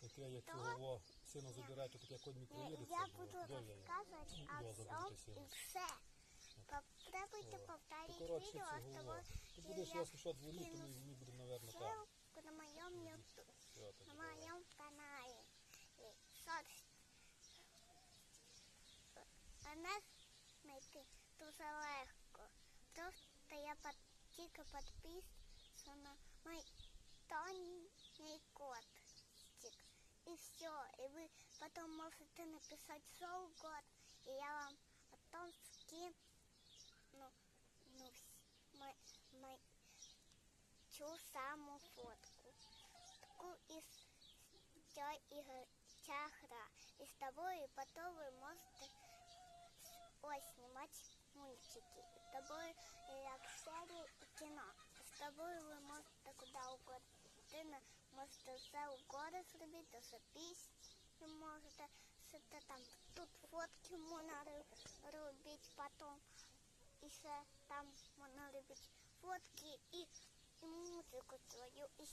Таке, як то цього сина забирає, то таке код мікроїдеться. я буду рассказывать о Відео всем запустите и все. Попробуйте повторить Ну, коротше, видео, це чтобы голова. Ти будеш, якщо що, дзвонити, то ми, ми будемо, мабуть, там. ссылку на моем YouTube, Все, тоді на давай. моем канале. И соц... Мене знайти дуже легко. Просто я под... тільки підписана Потом можете написать свой год, и я вам потом скину ну, цю саму фотку. Таку із ця ігр, ця гра. І з тобою потім ви можете ось знімати мультики. З тобою як серії і кіно. З тобою ви можете куди угодно. Можете все угодно зробити, пісні можете сидіти там. Тут фотки можна ро- робити потім. І ще там можна робити фотки і, і музику свою, і,